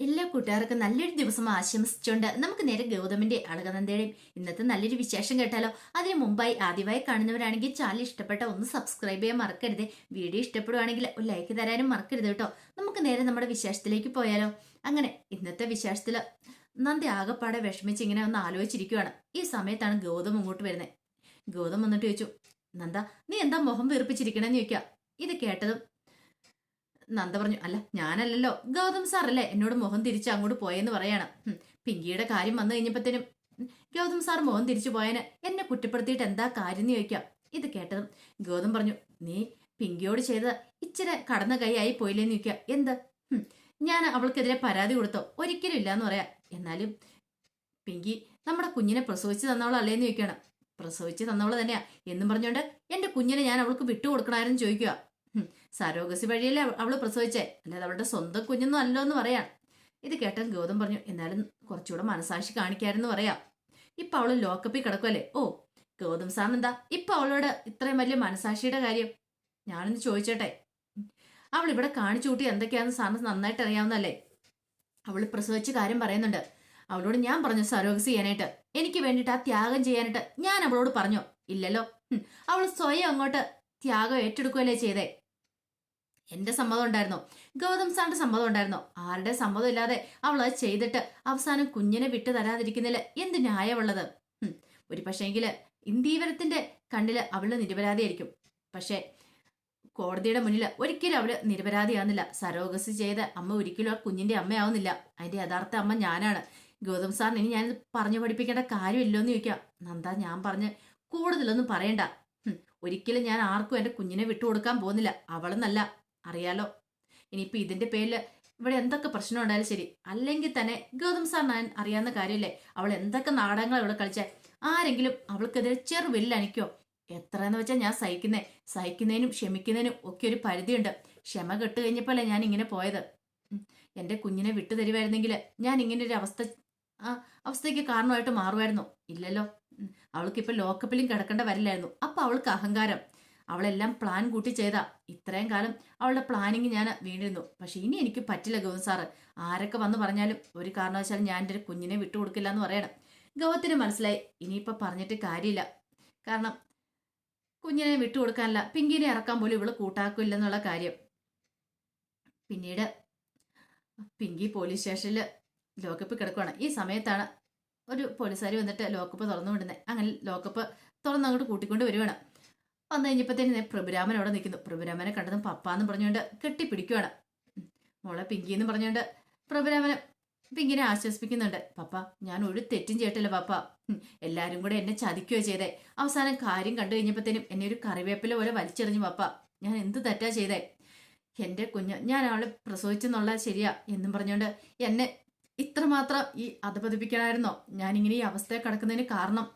എല്ലാ കൂട്ടുകാർക്കും നല്ലൊരു ദിവസം ആശംസിച്ചുകൊണ്ട് നമുക്ക് നേരെ ഗൗതമിന്റെ അളകനന്ദയുടെയും ഇന്നത്തെ നല്ലൊരു വിശേഷം കേട്ടാലോ? അതിന് മുമ്പായി ആദ്യമായി കാണുന്നവരാണെങ്കിൽ ചാനൽ ഇഷ്ടപ്പെട്ട ഒന്ന് സബ്സ്ക്രൈബ് ചെയ്യാൻ മറക്കരുത്. വീഡിയോ ഇഷ്ടപ്പെടുവാണെങ്കിൽ ഒരു ലൈക്ക് തരാനും മറക്കരുത് കേട്ടോ. നമുക്ക് നേരെ നമ്മുടെ വിശേഷത്തിലേക്ക് പോയാലോ? അങ്ങനെ ഇന്നത്തെ വിശേഷത്തിൽ നന്ദി ആകെപ്പാടെ വിഷമിച്ച് ഇങ്ങനെ ഒന്ന് ആലോചിച്ചിരിക്കുവാണ്. ഈ സമയത്താണ് ഗൗതം ഇങ്ങോട്ട് വരുന്നത്. ഗൗതം വന്നിട്ട് ചോദിച്ചു നന്ദ നീ എന്താ മുഖം വീർപ്പിച്ചിരിക്കണെന്ന് ചോദിക്കാം? ഇത് കേട്ടതും നന്ദ പറഞ്ഞു അല്ല ഞാനല്ലല്ലോ. ഗൗതം സാർ അല്ലേ എന്നോട് മുഖം തിരിച്ച് അങ്ങോട്ട് പോയെന്ന് പറയാണ്. പിങ്കിയുടെ കാര്യം വന്നു കഴിഞ്ഞപ്പത്തേനും ഉം, ഗൗതം സാർ മുഖം തിരിച്ചു പോയേന്. എന്നെ കുറ്റപ്പെടുത്തിയിട്ട് എന്താ കാര്യം എന്ന് ചോദിക്കാം. ഇത് കേട്ടതും ഗൗതം പറഞ്ഞു നീ പിങ്കിയോട് ചെയ്ത ഇച്ചിരി കടന്ന കൈയായി പോയില്ലേന്ന് ചോദിക്കുക എന്ത്? ഞാൻ അവൾക്കെതിരെ പരാതി കൊടുത്തോ? ഒരിക്കലും ഇല്ലാന്ന് പറയാം. എന്നാലും പിങ്കി നമ്മുടെ കുഞ്ഞിനെ പ്രസവിച്ച് തന്നവളല്ലേന്ന് ചോദിക്കുകയാണ് പ്രസവിച്ച് തന്നവൾ തന്നെയാ. എന്നും പറഞ്ഞുകൊണ്ട് എന്റെ കുഞ്ഞിനെ ഞാൻ അവൾക്ക് വിട്ടുകൊടുക്കണമായിരുന്നു ചോദിക്കുക സരോഗസി വഴിയല്ലേ അവ- അവൾ പ്രസവിച്ചേ. അല്ലാതെ അവളുടെ സ്വന്തം കുഞ്ഞൊന്നും അല്ലോ എന്ന് പറയാം. ഇത് കേട്ടൻ ഗൗതം പറഞ്ഞു എന്നാലും കുറച്ചുകൂടെ മനസാക്ഷി കാണിക്കാരെന്ന് പറയാം. ഇപ്പൊ അവൾ ലോക്കപ്പിൽ കിടക്കുമല്ലേ ഓ ഗൗതം സാർ എന്താ? ഇപ്പൊ അവളോട് ഇത്രയും വലിയ മനസാക്ഷിയുടെ കാര്യം ഞാനൊന്ന് ചോദിച്ചോട്ടെ? അവൾ ഇവിടെ കാണിച്ചു കൂട്ടി എന്തൊക്കെയാന്ന് സാറിന് നന്നായിട്ട് അറിയാവുന്നല്ലേ അവൾ പ്രസവിച്ച കാര്യം പറയുന്നുണ്ട്. അവളോട് ഞാൻ പറഞ്ഞു സരോഗസി ചെയ്യാനായിട്ട്. എനിക്ക് വേണ്ടിയിട്ട് ആ ത്യാഗം ചെയ്യാനായിട്ട് ഞാൻ അവളോട് പറഞ്ഞു. ഇല്ലല്ലോ. അവൾ സ്വയം അങ്ങോട്ട് ത്യാഗം ഏറ്റെടുക്കുകയല്ലേ ചെയ്തേ? എന്റെ സമ്മതം ഉണ്ടായിരുന്നോ? ഗൗതം സാറിന്റെ സമ്മതം ഉണ്ടായിരുന്നോ? ആരുടെ സമ്മതം ഇല്ലാതെ അവൾ അത് ചെയ്തിട്ട് അവസാനം കുഞ്ഞിനെ വിട്ടു തരാതിരിക്കുന്നില്ല. എന്ത് ന്യായമുള്ളത്? ഒരു പക്ഷേങ്കിൽ ഇന്ദീവരത്തിന്റെ കണ്ണിൽ അവൾ നിരപരാധിയായിരിക്കും പക്ഷേ കോടതിയുടെ മുന്നിൽ ഒരിക്കലും അവൾ നിരപരാധിയാവുന്നില്ല. സരോഗസി ചെയ്ത അമ്മ ഒരിക്കലും ആ കുഞ്ഞിന്റെ അമ്മയാവുന്നില്ല. അതിന്റെ യഥാർത്ഥ അമ്മ ഞാനാണ്. ഗൗതം സാറിന് ഇനി ഞാനിത് പറഞ്ഞു പഠിപ്പിക്കേണ്ട കാര്യമില്ലോന്ന് ചോദിക്കാം. നന്ദ ഞാൻ പറഞ്ഞ് കൂടുതലൊന്നും പറയണ്ട. ഒരിക്കലും ഞാൻ ആർക്കും എന്റെ കുഞ്ഞിനെ വിട്ടുകൊടുക്കാൻ പോകുന്നില്ല. അവളെന്നല്ല. അറിയാലോ. ഇനിയിപ്പോ ഇതിന്റെ പേരിൽ ഇവിടെ എന്തൊക്കെ പ്രശ്നം ഉണ്ടായാലും ശരി. അല്ലെങ്കിൽ തന്നെ ഗൗതം സാർ നായൻ അറിയാവുന്ന കാര്യമല്ലേ അവൾ എന്തൊക്കെ നാടകങ്ങൾ ഇവിടെ കളിച്ച? ആരെങ്കിലും അവൾക്കെതിരെ ചെറു അനിക്കോ എത്രയെന്ന് വെച്ചാൽ ഞാൻ സഹിക്കുന്നേ. സഹിക്കുന്നതിനും ക്ഷമിക്കുന്നതിനും ഒക്കെ ഒരു പരിധിയുണ്ട്. ക്ഷമ കെട്ട് കഴിഞ്ഞപ്പോഴല്ലേ ഞാൻ ഇങ്ങനെ പോയത്. എന്റെ കുഞ്ഞിനെ വിട്ടു തരുമായിരുന്നെങ്കിൽ ഞാൻ ഇങ്ങനെ ഒരു അവസ്ഥ അവസ്ഥയ്ക്ക് കാരണമായിട്ട് മാറുമായിരുന്നു ഇല്ലല്ലോ. അവൾക്കിപ്പോൾ അവൾക്കിപ്പോ ലോക്കപ്പിലും കിടക്കേണ്ട വരില്ലായിരുന്നു. അപ്പം അവൾക്ക് അഹങ്കാരം. അവളെല്ലാം പ്ലാൻ കൂട്ടി ചെയ്താ. ഇത്രയും കാലം അവളുടെ പ്ലാനിങ് ഞാൻ വീണിരുന്നു. പക്ഷെ ഇനി എനിക്ക് പറ്റില്ല ഗൗൻ സാറ്. ആരൊക്കെ വന്ന് പറഞ്ഞാലും ഒരു കാരണവശാലും ഞാൻ എന്റെ കുഞ്ഞിനെ വിട്ടുകൊടുക്കില്ല എന്ന് പറയണം. ഗൗത്തിന് മനസ്സിലായി. ഇനിയിപ്പോൾ പറഞ്ഞിട്ട് കാര്യമില്ല. കാരണം കുഞ്ഞിനെ വിട്ടുകൊടുക്കാനല്ല പിങ്കിനെ ഇറക്കാൻ പോലും ഇവൾ കൂട്ടാക്കില്ലെന്നുള്ള കാര്യം. പിന്നീട് പിങ്കി പോലീസ് സ്റ്റേഷനിൽ ലോക്കപ്പ് കിടക്കുകയാണ് ഈ സമയത്താണ് ഒരു പോലീസുകാർ വന്നിട്ട് ലോക്കപ്പ് തുറന്നു വിടുന്നത് അങ്ങനെ ലോക്കപ്പ് തുറന്ന് അങ്ങോട്ട് കൂട്ടിക്കൊണ്ട് വരുവാണ്. വന്നു കഴിഞ്ഞപ്പോഴത്തേന് പ്രഭുരാമൻ അവിടെ നിൽക്കുന്നു. പ്രഭുരാമനെ കണ്ടതും പപ്പാന്ന് പറഞ്ഞുകൊണ്ട് കെട്ടിപ്പിടിക്കുവാണ്. ഉം. മോളെ പിങ്കി എന്ന് പറഞ്ഞുകൊണ്ട് പ്രഭുരാമനെ പിങ്കിനെ ആശ്വസിപ്പിക്കുന്നുണ്ട്. പപ്പ ഞാൻ ഒരു തെറ്റും ചെയ്യട്ടില്ല പപ്പ. എല്ലാരും കൂടെ എന്നെ ചതിക്കുകയോ ചെയ്തേ. അവസാനം കാര്യം കണ്ടു കഴിഞ്ഞപ്പോഴത്തേനും എന്നെ ഒരു കറിവേപ്പില പോലെ വലിച്ചെറിഞ്ഞു പപ്പ. ഞാൻ എന്ത് തെറ്റാ ചെയ്തേ? എന്റെ കുഞ്ഞ് ഞാൻ അവളെ പ്രസവിച്ചെന്നുള്ള ശരിയാ എന്നും പറഞ്ഞുകൊണ്ട് എന്നെ ഇത്രമാത്രം ഈ അധപതിപ്പിക്കണമായിരുന്നോ? ഞാനിങ്ങനെ ഈ അവസ്ഥയെ കിടക്കുന്നതിന് കാരണം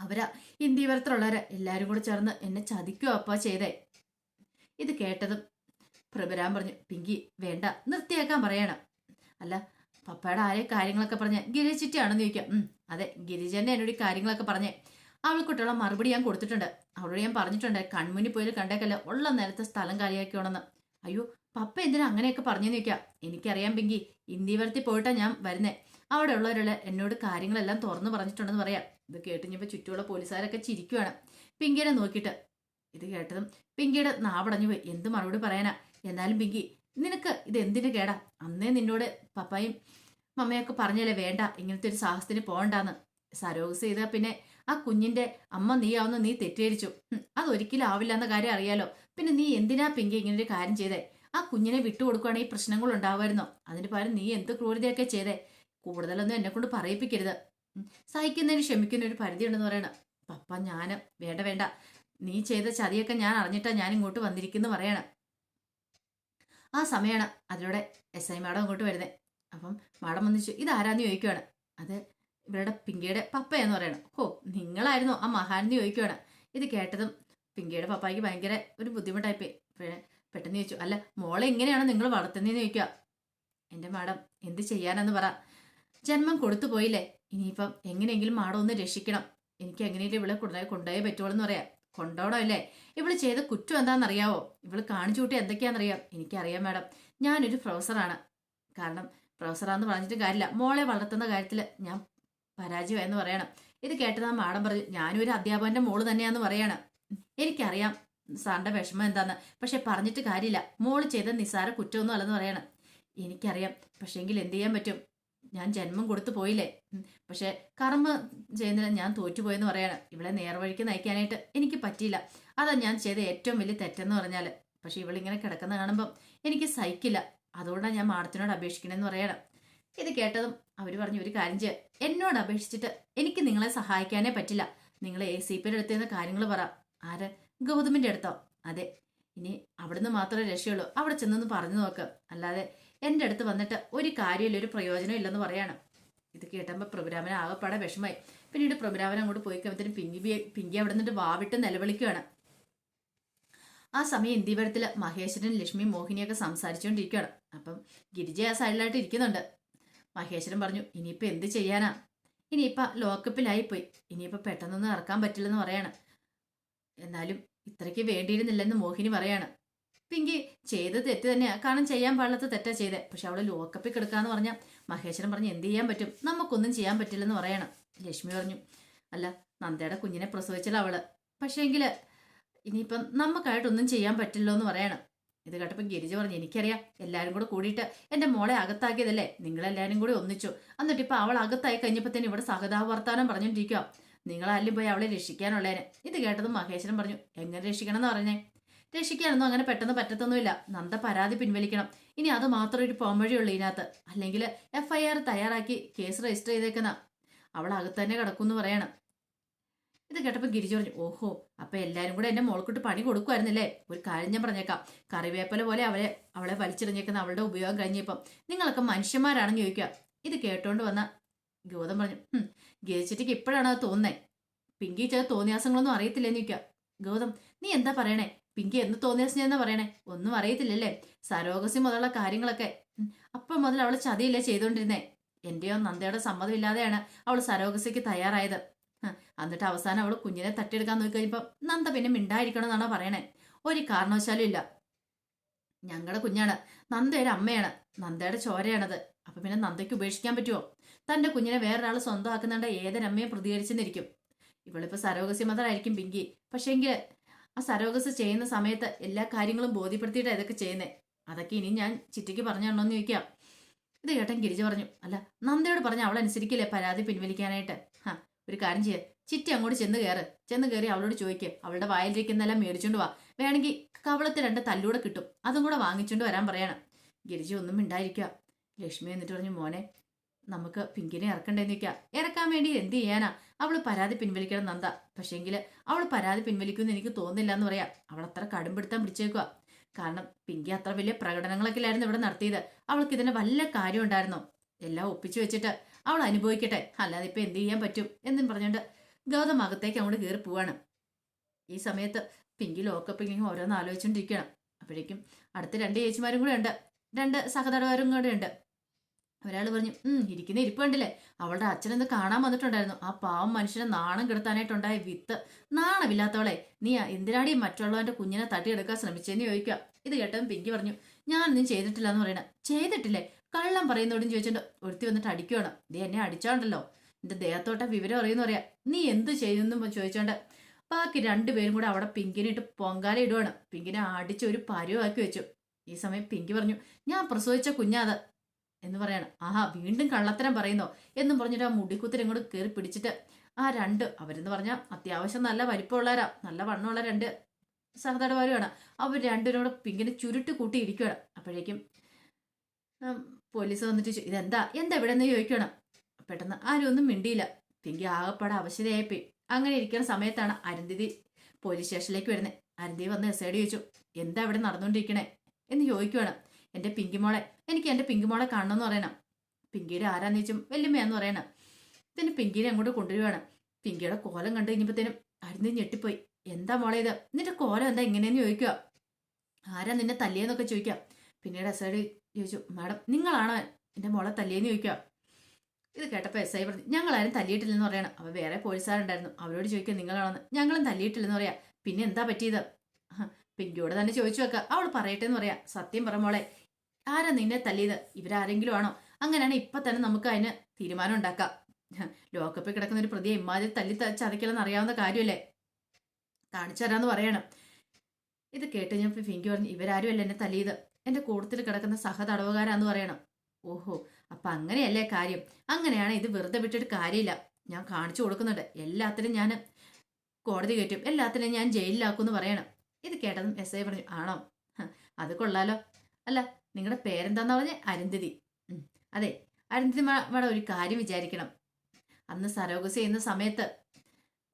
അവരാ ഇന്ത്യവരത്തിലുള്ളവരെ എല്ലാവരും കൂടെ ചേർന്ന് എന്നെ ചതിക്കുക അപ്പ ചെയ്തേ. ഇത് കേട്ടതും പ്രഭുരാം പറഞ്ഞു പിങ്കി വേണ്ട നിർത്തിയാക്കാൻ പറയണം. അല്ല പപ്പയുടെ ആരെ കാര്യങ്ങളൊക്കെ പറഞ്ഞ ഗിരിച്ചിട്ടാണെന്ന് ചോദിക്കാം. ഉം അതെ ഗിരിജന്റെ എന്നോട് കാര്യങ്ങളൊക്കെ പറഞ്ഞേ അവൾക്കുട്ടുള്ള മറുപടി ഞാൻ കൊടുത്തിട്ടുണ്ട്. അവളോട് ഞാൻ പറഞ്ഞിട്ടുണ്ട് കൺമുന്നിൽ പോയി കണ്ടേക്കല്ല ഉള്ള നേരത്തെ സ്ഥലം കാര്യമാക്കിയോണെന്ന് അയ്യോ പപ്പ എന്തിനാ അങ്ങനെയൊക്കെ പറഞ്ഞെന്ന് ചോദിക്കാം? എനിക്കറിയാം പിങ്കി ഇന്ത്യവരത്തിൽ പോയിട്ടാ ഞാൻ വരുന്നേ. അവിടെ ഉള്ളവരുള്ള എന്നോട് കാര്യങ്ങളെല്ലാം തുറന്നു പറഞ്ഞിട്ടുണ്ടെന്ന് പറയാം. ഇത് കേട്ടിഞ്ഞപ്പോൾ ചുറ്റുമുള്ള പോലീസുകാരൊക്കെ ചിരിക്കുവാണ്. പിങ്കിയെ നോക്കിയിട്ട് ഇത് കേട്ടതും പിങ്കിയുടെ നാവടഞ്ഞു പോയി. എന്ത് മറുപടി പറയാനാ? എന്നാലും പിങ്കി നിനക്ക് ഇത് എന്തിനു കേടാ? അന്നേ നിന്നോട് പപ്പായും മമ്മയൊക്കെ പറഞ്ഞല്ലേ വേണ്ട ഇങ്ങനത്തെ ഒരു സാഹസത്തിന് പോകണ്ടാന്ന്. സരോഗസ് ചെയ്ത പിന്നെ ആ കുഞ്ഞിന്റെ അമ്മ നീ ആവുന്ന നീ തെറ്റിദ്ധരിച്ചു. അതൊരിക്കലും ആവില്ല എന്ന കാര്യം അറിയാലോ. പിന്നെ നീ എന്തിനാ പിങ്കി ഇങ്ങനെ ഒരു കാര്യം ചെയ്തേ? ആ കുഞ്ഞിനെ വിട്ടുകൊടുക്കുകയാണെങ്കിൽ പ്രശ്നങ്ങൾ ഉണ്ടാവുമായിരുന്നോ? അതിന് പകരം നീ എന്ത് ക്രൂരതയൊക്കെ ചെയ്തേ? കൂടുതലൊന്നും എന്നെ കൊണ്ട് പറയിപ്പിക്കരുത് സഹിക്കുന്നതിന് ക്ഷമിക്കുന്ന ഒരു പരിധിയുണ്ടെന്ന് പറയണം. പപ്പ ഞാൻ വേണ്ട വേണ്ട. നീ ചെയ്ത ചതിയൊക്കെ ഞാൻ അറിഞ്ഞിട്ടാ ഞാൻ ഇങ്ങോട്ട് വന്നിരിക്കുന്നു പറയണം. ആ സമയമാണ് അതിലൂടെ എസ് ഐ മാഡം അങ്ങോട്ട് വരുന്നത് അപ്പം മാഡം വന്നിച്ചു ഇതാരാന്ന് ചോദിക്കുവാണ്? അത് ഇവരുടെ പിങ്കിയുടെ പപ്പയെന്ന് പറയണം. ഹോ നിങ്ങളായിരുന്നു ആ മഹാനെന്ന് ചോദിക്കുവാണ്. ഇത് കേട്ടതും പിങ്കിയുടെ പപ്പായ്ക്ക് ഭയങ്കര ഒരു ബുദ്ധിമുട്ടായിപ്പോയി. പെട്ടെന്ന് ചോദിച്ചു അല്ല മോളെ എങ്ങനെയാണ് നിങ്ങൾ വളർത്തുന്നതെന്ന് ചോദിക്കുക എന്റെ മാഡം എന്ത് ചെയ്യാനെന്ന് പറ. ജന്മം കൊടുത്തു പോയില്ലേ? ഇനിയിപ്പം എങ്ങനെയെങ്കിലും മാഡം ഒന്ന് രക്ഷിക്കണം. എനിക്ക് എങ്ങനെയെങ്കിലും ഇവളെ കൊണ്ടുപോയി കൊണ്ടുപോയേ പറ്റുള്ളൂ പറയാം. കൊണ്ടോടോ അല്ലേ? ഇവൾ ചെയ്ത കുറ്റം എന്താണെന്നറിയാവോ? ഇവൾ കാണിച്ചു കൂട്ടി എന്തൊക്കെയാണെന്നറിയാം. എനിക്കറിയാം മാഡം. ഞാനൊരു പ്രൊഫസറാണ്. കാരണം പ്രൊഫസറാന്ന് പറഞ്ഞിട്ട് കാര്യമില്ല. മോളെ വളർത്തുന്ന കാര്യത്തിൽ ഞാൻ പരാജയമായെന്ന് പറയണം. ഇത് കേട്ടത് മാഡം പറഞ്ഞു ഞാനും ഒരു അധ്യാപകന്റെ മോൾ തന്നെയാന്ന് പറയാണ്. എനിക്കറിയാം സാറിന്റെ വിഷമം എന്താന്ന്. പക്ഷെ പറഞ്ഞിട്ട് കാര്യമില്ല. മോൾ ചെയ്ത നിസാര കുറ്റമൊന്നും അല്ലെന്ന് പറയണം. എനിക്കറിയാം. പക്ഷെങ്കിൽ എന്ത് ചെയ്യാൻ പറ്റും? ഞാൻ ജന്മം കൊടുത്തു പോയില്ലേ. പക്ഷെ കർമ്മ ചെയ്യുന്നതിന് ഞാൻ തോറ്റുപോയെന്ന് പറയണം. ഇവളെ നേർവഴിക്ക് നയിക്കാനായിട്ട് എനിക്ക് പറ്റിയില്ല. അതാ ഞാൻ ചെയ്ത ഏറ്റവും വലിയ തെറ്റെന്ന് പറഞ്ഞാൽ പക്ഷെ ഇവളിങ്ങനെ കിടക്കുന്ന കാണുമ്പം എനിക്ക് സഹിക്കില്ല. അതുകൊണ്ടാണ് ഞാൻ മാഡത്തിനോട് അപേക്ഷിക്കണമെന്ന് പറയണം. ഇത് കേട്ടതും അവർ പറഞ്ഞു ഒരു കാര്യം ചെയ്യുക എന്നോട് അപേക്ഷിച്ചിട്ട് എനിക്ക് നിങ്ങളെ സഹായിക്കാനേ പറ്റില്ല. നിങ്ങൾ എ സി പിയുടെ അടുത്ത് നിന്ന് കാര്യങ്ങൾ പറ. ആര്? ഗൗതമിന്റെ അടുത്തോ? അതെ. ഇനി അവിടുന്ന് മാത്രമേ രക്ഷയുള്ളൂ. അവിടെ ചെന്നൊന്ന് പറഞ്ഞു നോക്ക്. അല്ലാതെ എന്റെ അടുത്ത് വന്നിട്ട് ഒരു കാര്യമില്ല ഒരു പ്രയോജനം ഇല്ലെന്ന് പറയാണ്. ഇത് കേട്ടപ്പോൾ പ്രഭുരാമൻ ആകെപ്പാടെ വിഷമായി പിന്നീട് പ്രഭുരാമൻ അങ്ങോട്ട് പോയി കഴിയുമ്പോഴത്തേനും പിങ്കി പിങ്കി അവിടെ നിന്നിട്ട് വാവിട്ട് നിലവിളിക്കുകയാണ് ആ സമയം ഇന്ത്യപുരത്തിൽ മഹേശ്വരൻ ലക്ഷ്മി മോഹിനിയൊക്കെ സംസാരിച്ചുകൊണ്ടിരിക്കുകയാണ് അപ്പം ഗിരിജ ആ സൈഡിലായിട്ട് ഇരിക്കുന്നുണ്ട്. മഹേശ്വരൻ പറഞ്ഞു ഇനിയിപ്പോൾ എന്ത് ചെയ്യാനാ? ഇനിയിപ്പോൾ ലോക്കപ്പിലായിപ്പോയി ഇനിയിപ്പോൾ പെട്ടെന്നൊന്നും ഇറക്കാൻ പറ്റില്ലെന്ന് പറയാണ്. എന്നാലും ഇത്രയ്ക്ക് വേണ്ടിയിരുന്നില്ലെന്ന് മോഹിനി പറയാണ്. പിങ്കി ചെയ്ത് തെറ്റ് തന്നെയാണ് കാരണം ചെയ്യാൻ പാടില്ലാത്ത തെറ്റാ ചെയ്തേ. പക്ഷെ അവൾ ലോക്കപ്പിൽ കിടക്കാന്ന് പറഞ്ഞ മഹേശ്വരൻ പറഞ്ഞു എന്ത് ചെയ്യാൻ പറ്റും? നമുക്കൊന്നും ചെയ്യാൻ പറ്റില്ലെന്ന് പറയണം. ലക്ഷ്മി പറഞ്ഞു അല്ല നന്ദയുടെ കുഞ്ഞിനെ പ്രസവിച്ചല്ല അവൾ. പക്ഷേങ്കിൽ ഇനിയിപ്പം നമുക്കായിട്ടൊന്നും ചെയ്യാൻ പറ്റില്ലോ എന്ന് പറയണം. ഇത് കേട്ടപ്പോൾ ഗിരിജ പറഞ്ഞു എനിക്കറിയാം എല്ലാവരും കൂടെ കൂടിയിട്ട് എന്റെ മോളെ അകത്താക്കിയതല്ലേ? നിങ്ങളെല്ലാവരും കൂടി ഒന്നിച്ചു. എന്നിട്ട് ഇപ്പം അവൾ അകത്തായി കഴിഞ്ഞപ്പോൾ തന്നെ ഇവിടെ സഹതാവർത്താനം പറഞ്ഞുകൊണ്ടിരിക്കുക നിങ്ങളാരും പോയി അവളെ രക്ഷിക്കാനുള്ളതിനെ ഇത് കേട്ടതും മഹേശ്വരൻ പറഞ്ഞു എങ്ങനെ രക്ഷിക്കണം എന്ന് പറഞ്ഞേ? രക്ഷിക്കാനൊന്നും അങ്ങനെ പെട്ടെന്ന് പറ്റത്തൊന്നുമില്ല. നന്ദ പരാതി പിൻവലിക്കണം. ഇനി അത് മാത്രം ഒരു പോംവഴിയുള്ളൂ ഇതിനകത്ത്. അല്ലെങ്കിൽ എഫ് ഐ ആർ തയ്യാറാക്കി കേസ് രജിസ്റ്റർ ചെയ്തേക്കുന്ന അവൾ അകത്ത് തന്നെ കിടക്കുമെന്ന് പറയണം. ഇത് കേട്ടപ്പോൾ ഗിരിജ പറഞ്ഞു ഓഹോ അപ്പൊ എല്ലാരും കൂടെ എന്നെ മോൾക്കിട്ട് പണി കൊടുക്കുമായിരുന്നില്ലേ ഒരു കാര്യം ഞാൻ പറഞ്ഞേക്കാം. കറിവേപ്പല പോലെ അവളെ അവളെ വലിച്ചെറിഞ്ഞേക്കുന്ന അവളുടെ ഉപയോഗം കഴിഞ്ഞപ്പം നിങ്ങളൊക്കെ മനുഷ്യന്മാരാണെന്ന് ചോദിക്കുക. ഇത് കേട്ടോണ്ട് വന്ന ഗൗതം പറഞ്ഞു "ഹും, ഗിരിച്ചിട്ടിക്ക് ഇപ്പോഴാണ് അത് തോന്നേ പിങ്കി ചില തോന്നിയാസങ്ങളൊന്നും അറിയത്തില്ലെന്ന് ചോദിക്കുക. ഗൗതം നീ എന്താ പറയണേ? പിങ്കി എന്ത് തോന്നിയ എന്നാ പറയണേ? ഒന്നും അറിയത്തില്ലല്ലേ? സരോഗസി മുതലുള്ള കാര്യങ്ങളൊക്കെ. അപ്പൊ മുതൽ അവൾ ചതിയില്ലേ ചെയ്തോണ്ടിരുന്നേ? എന്റെയോ നന്ദയുടെ സമ്മതമില്ലാതെയാണ് അവൾ സരോഗസിക്ക് തയ്യാറായത്. എന്നിട്ട് അവസാനം അവൾ കുഞ്ഞിനെ തട്ടിയെടുക്കാൻ നോക്കി കഴിഞ്ഞപ്പോൾ നന്ദ പിന്നെ മിണ്ടായിരിക്കണം എന്നാണോ പറയണേ? ഒരു കാരണവശാലും ഇല്ല. ഞങ്ങളുടെ കുഞ്ഞാണ്. നന്ദയുടെ അമ്മയാണ്. നന്ദയുടെ ചോരയാണത്. അപ്പൊ പിന്നെ നന്ദയ്ക്ക് ഉപേക്ഷിക്കാൻ പറ്റുമോ തന്റെ കുഞ്ഞിനെ വേറൊരാൾ സ്വന്തമാക്കുന്നുണ്ട് ഏതൊരമ്മയും പ്രതികരിച്ചെന്നിരിക്കും. ഇവളിപ്പോ സരോഗസി മദറായിരിക്കും പിങ്കി. പക്ഷേങ്കിൽ ആ സരോഗസ് ചെയ്യുന്ന സമയത്ത് എല്ലാ കാര്യങ്ങളും ബോധ്യപ്പെടുത്തിയിട്ടാണ് ഇതൊക്കെ ചെയ്യുന്നത് അതൊക്കെ ഇനി ഞാൻ ചിറ്റയ്ക്ക് പറഞ്ഞാണോന്ന് ചോദിക്കാം. ഇത് ഏട്ടൻ ഗിരിജ പറഞ്ഞു. അല്ല നന്ദയോട് പറഞ്ഞ അവൾ അനുസരിക്കില്ലേ പരാതി പിൻവലിക്കാനായിട്ട്? ഹാ ഒരു കാര്യം ചെയ്യാം. ചിറ്റി അങ്ങോട്ട് ചെന്ന് കയറ് ചെന്ന് കയറി അവളോട് ചോദിക്കുക അവളുടെ വായിലിരിക്കുന്നെല്ലാം മേടിച്ചോണ്ട് വാ. വേണമെങ്കിൽ കവളത്ത് രണ്ട് തല്ലൂടെ കിട്ടും. അതും കൂടെ വാങ്ങിച്ചുകൊണ്ട് വരാൻ പറയണം. ഗിരിജ ഒന്നും മിണ്ടായിരിക്കുക ലക്ഷ്മി എന്നിട്ട് പറഞ്ഞു മോനെ നമുക്ക് പിങ്കിനെ ഇറക്കണ്ടേന്ന് വെക്കുക ഇറക്കാൻ വേണ്ടി എന്ത് ചെയ്യാനാ? അവൾ പരാതി പിൻവലിക്കണം നന്ദ. പക്ഷേങ്കിൽ അവൾ പരാതി പിൻവലിക്കുമെന്ന് എനിക്ക് തോന്നുന്നില്ല എന്ന് പറയാം. അവൾ അത്ര കടുംപിടുത്താൻ പിടിച്ചേക്കുക കാരണം പിങ്കി അത്ര വലിയ പ്രകടനങ്ങളൊക്കെ ആയിരുന്നു ഇവിടെ നടത്തിയത്. അവൾക്ക് ഇതിന് വല്ല കാര്യം ഉണ്ടായിരുന്നോ എല്ലാം ഒപ്പിച്ചു വെച്ചിട്ട് അവൾ അനുഭവിക്കട്ടെ. അല്ലാതെ ഇപ്പൊ എന്ത് ചെയ്യാൻ പറ്റും എന്നും പറഞ്ഞുകൊണ്ട് ഗൗതം അകത്തേക്ക് അങ്ങോട്ട് കയറി പോവാണ്. ഈ സമയത്ത് പിങ്കി ലോക്കപ്പിൽ ഇങ്ങനെ ഓരോന്ന് ആലോചിച്ചുകൊണ്ടിരിക്കുകയാണ് അപ്പോഴേക്കും അടുത്ത രണ്ട് ചേച്ചിമാരും കൂടെ ഉണ്ട് രണ്ട് സഹതടവാരും കൂടെ ഉണ്ട് ഒരാൾ പറഞ്ഞു ഉം ഇരിക്കുന്ന ഇരിപ്പുണ്ടല്ലേ അവളുടെ അച്ഛനെന്ന് കാണാൻ വന്നിട്ടുണ്ടായിരുന്നു. ആ പാവം മനുഷ്യനെ നാണം കെടുത്താനായിട്ടുണ്ടായ വിത്ത്. നാണമില്ലാത്തവളെ നീ എന്തിനാടി മറ്റുള്ളവന്റെ കുഞ്ഞിനെ തട്ടിയെടുക്കാൻ ശ്രമിച്ചെന്ന് ചോദിക്കുക? ഇത് കേട്ടവൻ പിങ്കി പറഞ്ഞു ഞാൻ ഞാനൊന്നും ചെയ്തിട്ടില്ല എന്ന് പറയണ. ചെയ്തിട്ടില്ലേ? കള്ളം പറയുന്നോടും ചോദിച്ചിട്ട് ഒരുത്തി വന്നിട്ട് അടിക്കുകയാണ് നീ എന്നെ അടിച്ചോണ്ടല്ലോ. എന്റെ ദേഹത്തോട്ട വിവരം അറിയുന്ന പറയാ. നീ എന്ത് ചെയ്യുന്നു ചോദിച്ചോണ്ട് ബാക്കി രണ്ടുപേരും കൂടെ അവിടെ പിങ്കിനെ ഇട്ട് പൊങ്കാല ഇടുവാണ്. പിങ്കിനെ അടിച്ച് ഒരു പരുവാക്കി വെച്ചു. ഈ സമയം പിങ്കി പറഞ്ഞു ഞാൻ പ്രസവിച്ച കുഞ്ഞാത് എന്ന് പറയണം. ആഹാ വീണ്ടും കള്ളത്തരം പറയുന്നോ? എന്നും പറഞ്ഞിട്ട് ആ മുടിക്കുത്തിരി ഇങ്ങോട്ട് കയറി പിടിച്ചിട്ട് ആ രണ്ട് അവരെന്ന് പറഞ്ഞാൽ അത്യാവശ്യം നല്ല വലിപ്പമുള്ളവരാ നല്ല വണ്ണമുള്ള രണ്ട് സഹതടവാരുമാണ്. അവർ രണ്ടിനോട് പിങ്കിനെ ചുരുട്ട് കൂട്ടി ഇരിക്കുകയാണ് അപ്പോഴേക്കും പോലീസ് വന്നിട്ട് ഇതെന്താ? എന്താ ഇവിടെ നിന്ന് ചോദിക്കണം പെട്ടെന്ന് ആരും ഒന്നും മിണ്ടിയില്ല. പിങ്കി ആകപ്പാടെ അവശതയായിപ്പോയി. അങ്ങനെ ഇരിക്കുന്ന സമയത്താണ് അരുന്ധതി പോലീസ് സ്റ്റേഷനിലേക്ക് വരുന്നത് അരുന്ധതി വന്ന് എസ് ഐ ഡി ചോദിച്ചു എന്താ ഇവിടെ നടന്നുകൊണ്ടിരിക്കണേ? എന്ന് ചോദിക്കുവാണ്. എന്റെ പിങ്കിമോളെ എനിക്ക് എന്റെ പിങ്കിമോളെ കാണണമെന്ന് പറയണം. പിങ്കിയുടെ ആരാന്ന് ചോദിച്ചും വല്യമ്മയാന്ന് പറയണം. പിന്നെ പിങ്കിനെ അങ്ങോട്ട് കൊണ്ടുവരുവാണ്. പിങ്കിയുടെ കോലം കണ്ടു കഴിഞ്ഞപ്പോഴത്തേനും അരുന്ന് ഞെട്ടിപ്പോയി. എന്താ മോളെ ഇത്? നിന്റെ കോലം എന്താ ഇങ്ങനെയെന്ന് ചോദിക്കുക ആരാ നിന്നെ തല്ലിയെന്നൊക്കെ ചോദിക്കാം. പിന്നീട് എസ് ഐ ഡി ചോദിച്ചു മാഡം നിങ്ങളാണോ എന്റെ മോളെ തല്ലിയെന്ന് ചോദിക്കാം ഇത് കേട്ടപ്പോൾ എസ് ഐ പറഞ്ഞു ഞങ്ങളാരും തല്ലിയിട്ടില്ലെന്ന് പറയണം. അവ വേറെ പോലീസുകാരുണ്ടായിരുന്നു. അവരോട് ചോദിക്കുക നിങ്ങളാണെന്ന്. ഞങ്ങളും തല്ലിയിട്ടില്ലെന്ന് പറയാം. പിന്നെ എന്താ പറ്റിയത്? പിങ്കിയോട് തന്നെ ചോദിച്ചു വെക്കുക അവൾ പറയട്ടെ എന്ന് പറയാം. സത്യം പറ മോളെ. ആരാ നിന്നെ തല്ലിയത്? ഇവരാരെങ്കിലും ആണോ? അങ്ങനെയാണ് ഇപ്പൊ തന്നെ നമുക്ക് അതിന് തീരുമാനം ഉണ്ടാക്കാം. ലോക്കപ്പിൽ കിടക്കുന്ന ഒരു പ്രതിയെ ഇമാതിരി തല്ലി ചതയ്ക്കലെന്ന് അറിയാവുന്ന കാര്യമല്ലേ? കാണിച്ചു പറയണം. ഇത് കേട്ട് ഞാൻ ഫിങ്കി പറഞ്ഞു ഇവരാരും അല്ല എന്നെ തല്ലിയത്? എന്റെ കൂട്ടത്തിൽ കിടക്കുന്ന സഹതടവുകാരാന്ന് പറയണം. ഓഹോ അപ്പൊ അങ്ങനെയല്ലേ കാര്യം? അങ്ങനെയാണ് ഇത് വെറുതെ വിട്ടിട്ട് കാര്യമില്ല. ഞാൻ കാണിച്ചു കൊടുക്കുന്നുണ്ട്. എല്ലാത്തിനും ഞാൻ കോടതി കയറ്റും. എല്ലാത്തിനും ഞാൻ ജയിലിലാക്കുമെന്ന് പറയണം. ഇത് കേട്ടതും എസ് ഐ പറഞ്ഞു ആണോ? അത് കൊള്ളാലോ. അല്ല നിങ്ങളുടെ പേരെന്താന്ന് പറഞ്ഞ? അരുന്ധതി. അതെ അരുന്ധതി മാഡം ഒരു കാര്യം വിചാരിക്കണം. അന്ന് സരോഗസ് ചെയ്യുന്ന സമയത്ത്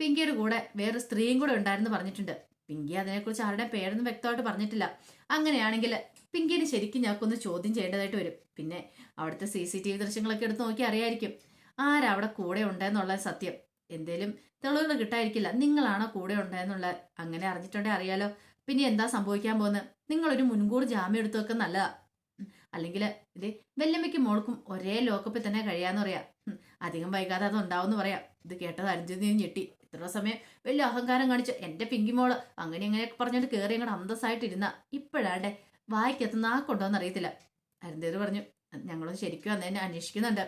പിങ്കിയുടെ കൂടെ വേറെ സ്ത്രീയും കൂടെ ഉണ്ടായിരുന്നു പറഞ്ഞിട്ടുണ്ട്. പിങ്കി അതിനെക്കുറിച്ച് ആരുടെ പേരൊന്നും വ്യക്തമായിട്ട് പറഞ്ഞിട്ടില്ല. അങ്ങനെയാണെങ്കിൽ പിങ്കിനെ ശരിക്കും ഞങ്ങൾക്കൊന്ന് ചോദ്യം ചെയ്യേണ്ടതായിട്ട് വരും. പിന്നെ അവിടുത്തെ സി സി ടി വി ദൃശ്യങ്ങളൊക്കെ എടുത്ത് നോക്കി അറിയായിരിക്കും. ആരവിടെ കൂടെ ഉണ്ടെന്നുള്ള സത്യം. എന്തേലും തെളിവുകൾ കിട്ടായിരിക്കില്ല. നിങ്ങളാണോ കൂടെ ഉണ്ടെന്നുള്ള അങ്ങനെ അറിഞ്ഞിട്ടുണ്ടെങ്കിൽ അറിയാലോ. പിന്നെ എന്താ സംഭവിക്കാൻ പോകുന്നത്? നിങ്ങളൊരു മുൻകൂർ ജാമ്യം എടുത്തു വെക്കാൻ നല്ലതാ. അല്ലെങ്കിൽ ഇത് വെല്ലമ്മയ്ക്കും മോൾക്കും ഒരേ ലോക്കപ്പിൽ തന്നെ കഴിയാന്ന് പറയാം. അധികം വൈകാതെ അത് ഉണ്ടാവും പറയാം. ഇത് കേട്ടത് അരിഞ്ചിന് ഞെട്ടി. ഇത്ര സമയം വലിയ അഹങ്കാരം കാണിച്ച് എന്റെ പിങ്കി മോൾ അങ്ങനെ ഇങ്ങനെയൊക്കെ പറഞ്ഞിട്ട് കയറി അങ്ങോട്ട് അന്തസ്സായിട്ടിരുന്ന ഇപ്പോഴാണ്ടെ ആ കൊണ്ടോന്ന് അറിയത്തില്ല. അരുന്തേത് പറഞ്ഞു ഞങ്ങളും ശരിക്കും അന്ന് തന്നെ അന്വേഷിക്കുന്നുണ്ട്.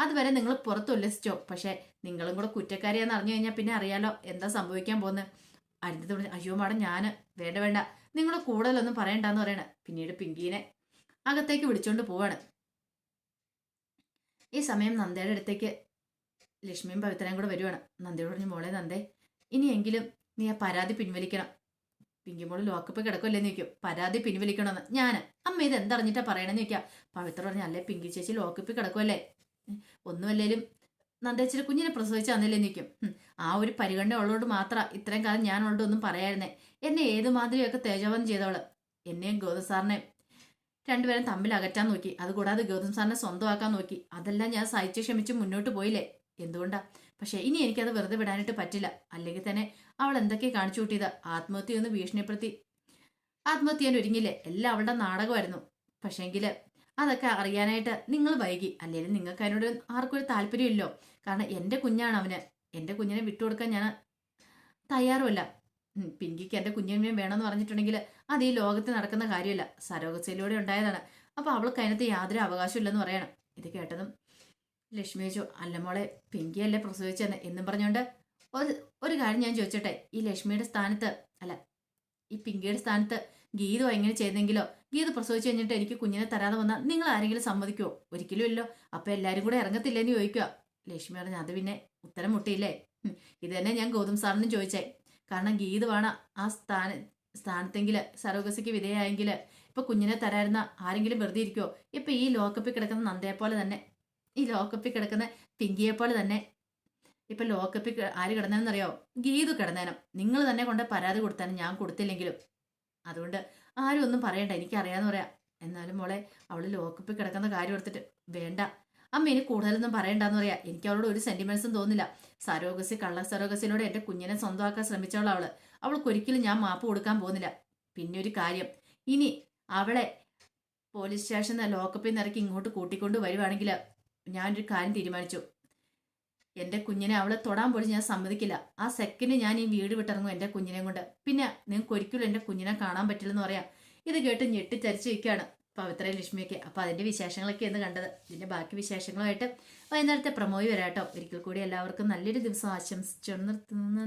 അതുവരെ നിങ്ങൾ പുറത്ത് ഉല്ലസിച്ചോ പക്ഷെ നിങ്ങളും കൂടെ കുറ്റക്കാരിയാന്ന് അറിഞ്ഞു കഴിഞ്ഞാൽ പിന്നെ അറിയാലോ എന്താ സംഭവിക്കാൻ പോകുന്നത് അരുന്തത് പറഞ്ഞു അയ്യോ മാഡം ഞാൻ വേണ്ട വേണ്ട. നിങ്ങൾ കൂടുതലൊന്നും പറയണ്ടെന്ന് പറയണേ. പിന്നീട് പിങ്കീനെ അകത്തേക്ക് വിളിച്ചോണ്ട് പോവാണ്. ഈ സമയം നന്ദയുടെ അടുത്തേക്ക് ലക്ഷ്മിയും പവിത്രയും കൂടെ വരുവാണ്. നന്ദയോട് പറഞ്ഞു മോളെ നന്ദേ ഇനിയെങ്കിലും നീ ആ പരാതി പിൻവലിക്കണം. പിങ്കി മോൾ ലോക്കപ്പ് കിടക്കുമല്ലേന്ന് ചോദിക്കും. പരാതി പിൻവലിക്കണമെന്ന്. ഞാൻ അമ്മ ഇത് എന്തറിഞ്ഞിട്ടാ പറയണമെന്ന് ചോദിക്കാം. പവിത്ര പറഞ്ഞു അല്ലേ പിങ്കി ചേച്ചി ലോക്കപ്പിൽ കിടക്കുമല്ലേ ഒന്നുമല്ലേലും നന്ദേച്ചിയുടെ കുഞ്ഞിനെ പ്രസവിച്ച് നിൽക്കും ആ ഒരു പരിഗണന ഉള്ളതുകൊണ്ട് മാത്രം ഇത്രയും കാലം ഒന്നും പറയായിരുന്നേ. എന്നെ ഏതുമാതിരിയൊക്കെ തേജോവം ചെയ്തവൾ. എന്നെയും ഗൗതം സാറിനെയും രണ്ടുപേരും തമ്മിൽ അകറ്റാൻ നോക്കി. അതുകൂടാതെ ഗൗതം സാറിനെ സ്വന്തമാക്കാൻ നോക്കി. അതെല്ലാം ഞാൻ സഹിച്ചു ക്ഷമിച്ച് മുന്നോട്ട് പോയില്ലേ? എന്തുകൊണ്ടാ? പക്ഷെ ഇനി എനിക്കത് വെറുതെ വിടാനായിട്ട് പറ്റില്ല. അല്ലെങ്കിൽ തന്നെ അവൾ എന്തൊക്കെ കാണിച്ചു കൂട്ടിയത്? ആത്മഹത്യ ഒന്ന് ഭീഷണിപ്പെടുത്തി. ആത്മഹത്യ ഒരുങ്ങില്ലേ എല്ലാം അവളുടെ നാടകമായിരുന്നു. പക്ഷേങ്കിൽ അതൊക്കെ അറിയാനായിട്ട് നിങ്ങൾ വൈകി. അല്ലെങ്കിൽ നിങ്ങൾക്ക് അതിനോട് ആർക്കൊരു താല്പര്യമില്ലോ. കാരണം എന്റെ കുഞ്ഞാണ് അവന് എന്റെ കുഞ്ഞിനെ വിട്ടുകൊടുക്കാൻ ഞാൻ തയ്യാറുമല്ല. പിങ്കിക്ക് എന്റെ കുഞ്ഞമ്മയും വേണമെന്ന് പറഞ്ഞിട്ടുണ്ടെങ്കിൽ അത് ഈ ലോകത്ത് നടക്കുന്ന കാര്യമല്ല. സരോഗസിലൂടെ ഉണ്ടായതാണ്. അപ്പോൾ അവൾക്ക് അതിനകത്ത് യാതൊരു അവകാശം ഇല്ലെന്ന് പറയണം. ഇത് കേട്ടതും ലക്ഷ്മി ചോദിച്ചു അല്ല മോളെ പിങ്കിയല്ലേ പ്രസവിച്ചെന്ന്? എന്നും പറഞ്ഞുകൊണ്ട് ഒരു ഒരു കാര്യം ഞാൻ ചോദിച്ചോട്ടെ? ഈ ലക്ഷ്മിയുടെ സ്ഥാനത്ത് അല്ല ഈ പിങ്കിയുടെ സ്ഥാനത്ത് ഗീതു എങ്ങനെ ചെയ്തെങ്കിലോ ഗീത പ്രസവിച്ചു കഴിഞ്ഞിട്ട് എനിക്ക് കുഞ്ഞിനെ തരാതെ വന്നാൽ നിങ്ങൾ ആരെങ്കിലും സമ്മതിക്കുമോ ഒരിക്കലും ഇല്ലോ അപ്പൊ എല്ലാരും കൂടെ ഇറങ്ങത്തില്ലെന്ന് ചോദിക്കുക. ലക്ഷ്മി പറഞ്ഞു അത് പിന്നെ ഉത്തരം മുട്ടിയില്ലേ? ഇത് തന്നെ ഞാൻ ഗൗതം സാറിനും ചോദിച്ചേ. കാരണം ഗീത് വേണം ആ സ്ഥാന സ്ഥാനത്തെങ്കിൽ സരോഗസിക്ക് വിധേയായെങ്കിൽ ഇപ്പൊ കുഞ്ഞിനെ തരായിരുന്ന ആരെങ്കിലും വെറുതെ ഇരിക്കുമോ ഇപ്പൊ ഈ ലോക്കപ്പിൽ കിടക്കുന്ന നന്ദയെ പോലെ തന്നെ ഈ ലോക്കപ്പിൽ കിടക്കുന്ന പിങ്കിയെ പോലെ തന്നെ. ഇപ്പൊ ലോക്കപ്പിൽ ആര് കിടന്നതെന്നറിയോ ഗീതു കിടന്നേനും. നിങ്ങൾ തന്നെ കൊണ്ട് പരാതി കൊടുത്താലും ഞാൻ കൊടുത്തില്ലെങ്കിലും. അതുകൊണ്ട് ആരും ഒന്നും പറയണ്ട എനിക്കറിയാന്ന് പറയാം. എന്നാലും മോളെ അവൾ ലോക്കപ്പിൽ കിടക്കുന്ന കാര്യം എടുത്തിട്ട് വേണ്ട. അമ്മ ഇനി കൂടുതലൊന്നും പറയണ്ടെന്ന് പറയാ. എനിക്ക് അവളോട് ഒരു സെന്റിമെന്റ്സും തോന്നില്ല സരോഗസി കള്ള സരോഗസിനോട് എന്റെ കുഞ്ഞിനെ സ്വന്തമാക്കാൻ ശ്രമിച്ചോളാം അവൾ. അവൾക്ക് ഒരിക്കലും ഞാൻ മാപ്പ് കൊടുക്കാൻ പോകുന്നില്ല. പിന്നെ ഒരു കാര്യം. ഇനി അവളെ പോലീസ് സ്റ്റേഷനിൽ ലോക്കപ്പിൽ നിന്ന് ഇറക്കി ഇങ്ങോട്ട് കൂട്ടിക്കൊണ്ട് വരുവാണെങ്കിൽ ഞാനൊരു കാര്യം തീരുമാനിച്ചു. എന്റെ കുഞ്ഞിനെ അവളെ തൊടാൻ പോലും ഞാൻ സമ്മതിക്കില്ല. ആ സെക്കൻഡ് ഞാൻ ഈ വീട് വിട്ടിറങ്ങും എന്റെ കുഞ്ഞിനെ കൊണ്ട്. പിന്നെ നിങ്ങൾക്ക് ഒരിക്കലും എന്റെ കുഞ്ഞിനെ കാണാൻ പറ്റില്ലെന്ന് പറയാം. ഇത് കേട്ട് ഞെട്ടിത്തരിച്ചു നിൽക്കുകയാണ്. പവിത്രയും ലക്ഷ്മിയൊക്കെ. അപ്പോൾ അതിന്റെ വിശേഷങ്ങളൊക്കെ ഇന്ന് കണ്ടത്. ഇതിന്റെ ബാക്കി വിശേഷങ്ങളുമായിട്ട് വൈകുന്നേരത്തെ പ്രമോയി വരാട്ടോ. ഒരിക്കൽ കൂടി എല്ലാവർക്കും നല്ലൊരു ദിവസം ആശംസിച്ചു നിർത്തുന്നു.